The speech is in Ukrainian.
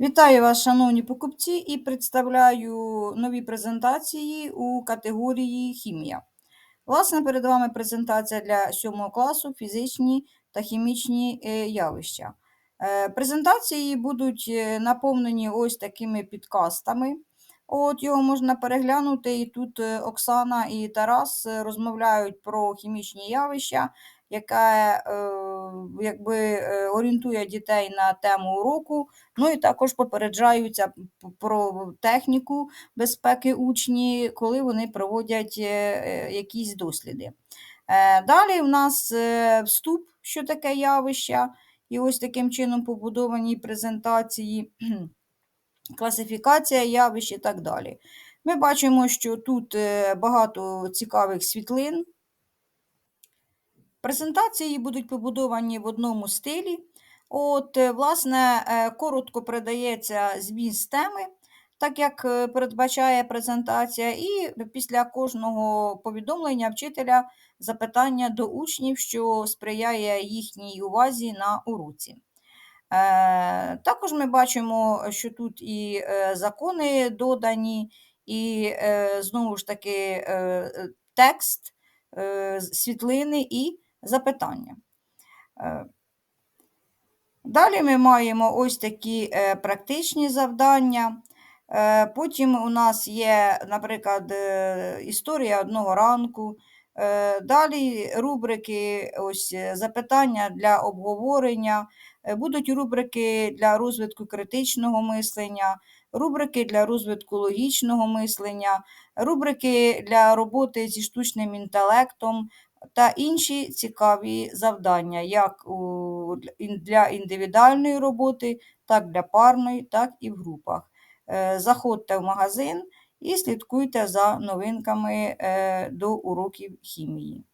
Вітаю вас, шановні покупці, і представляю нові презентації у категорії хімія. Власне, перед вами презентація для 7 класу фізичні та хімічні е, явища. Е, Презентації будуть е, наповнені ось такими підкастами. От Його можна переглянути, і тут Оксана і Тарас розмовляють про хімічні явища, яке е, якби, е, орієнтує дітей на тему уроку. Ну і також попереджаються про техніку безпеки учні, коли вони проводять е, якісь досліди. Далі в нас вступ, що таке явище, і ось таким чином побудовані презентації, класифікація явищ і так далі. Ми бачимо, що тут багато цікавих світлин. Презентації будуть побудовані в одному стилі. От, е, власне, е, коротко передається зміст теми, так як е, передбачає презентація, і після кожного повідомлення вчителя запитання до учнів, що сприяє їхній увазі на уроці. Також ми бачимо, що тут і закони додані, і знову ж таки текст, світлини і запитання. Е, Далі ми маємо ось такі е, практичні завдання. Е, Потім у нас є, наприклад, історія одного ранку. Далі рубрики, ось запитання для обговорення, будуть рубрики для розвитку критичного мислення, рубрики для розвитку логічного мислення, рубрики для роботи зі штучним інтелектом, та інші цікаві завдання, як для індивідуальної роботи, так для парної, так і в групах. Е, Заходьте в магазин і слідкуйте за новинками е, до уроків хімії.